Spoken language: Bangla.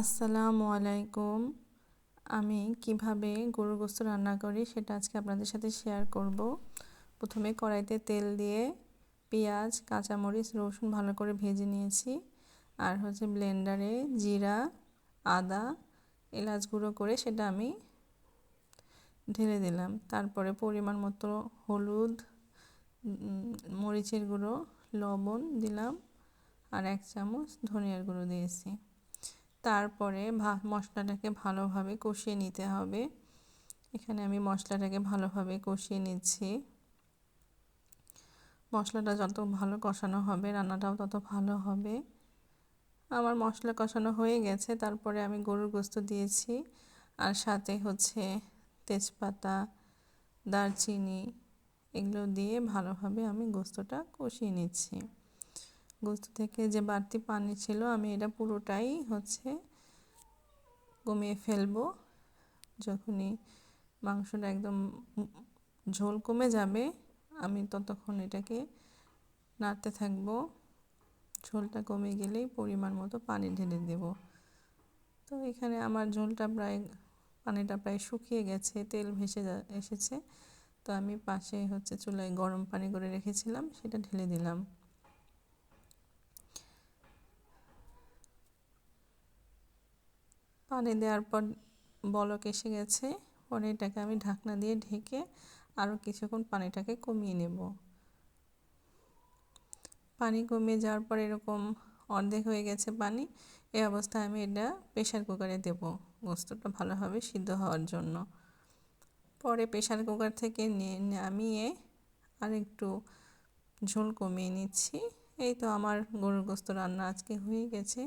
আসসালামু আলাইকুম। আমি কীভাবে গরুর গোস্ত রান্না করি সেটা আজকে আপনাদের সাথে শেয়ার করব। প্রথমে কড়াইতে তেল দিয়ে পেঁয়াজ, কাঁচামরিচ, রসুন ভালো করে ভেজে নিয়েছি। আর হচ্ছে ব্লেন্ডারে জিরা, আদা, এলাচ গুঁড়ো করে সেটা আমি ঢেলে দিলাম। তারপরে পরিমাণ মতো হলুদ মরিচের গুঁড়ো, লবণ দিলাম। আর এক চামচ ধনিয়ার গুঁড়ো দিয়েছি। তারপরে মশলাটাকে ভালোভাবে কষিয়ে নিতে হবে। এখানে আমি মশলাটাকে ভালোভাবে কষিয়ে নিচ্ছি। মশলাটা যত ভালো কষানো হবে, রান্নাটাও তত ভালো হবে। আমার মশলা কষানো হয়ে গেছে, তারপরে আমি গরুর গোস্ত দিয়েছি। আর সাথে হচ্ছে তেজপাতা, দারচিনি, এগুলো দিয়ে ভালোভাবে আমি গোস্তটা কষিয়ে নিচ্ছি। গোস্ত থেকে যে বাড়তি পানি ছিল, আমি এটা পুরোটাই হচ্ছে কমিয়ে ফেলব। যখনই মাংসটা একদম ঝোল কমে যাবে, আমি ততক্ষণ এটাকে নাড়তে থাকব। ঝোলটা কমে গেলেই পরিমাণ মতো পানি ঢেলে দেব। তো এখানে আমার ঝোলটা প্রায়, পানিটা প্রায় শুকিয়ে গেছে, তেল ভেসে যা, এসেছে। তো আমি পাশে হচ্ছে চুলায় গরম পানি করে রেখেছিলাম, সেটা ঢেলে দিলাম। পানি দেওয়ার পর বলক এসে গেছে। পরে এটাকে আমি ঢাকনা দিয়ে ঢেকে আরও কিছুক্ষণ পানিটাকে কমিয়ে নেব। পানি কমিয়ে যাওয়ার পর এরকম অর্ধেক হয়ে গেছে পানি এই অবস্থায় আমি এটা প্রেশার কুকারে দেব। গোস্তটা ভালোভাবে সিদ্ধ হওয়ার জন্য। পরে প্রেশার কুকার থেকে নামিয়ে আর একটু ঝোল কমিয়ে নিচ্ছি। এই তো আমার গরুর গোস্ত রান্না আজকে হয়ে গেছে।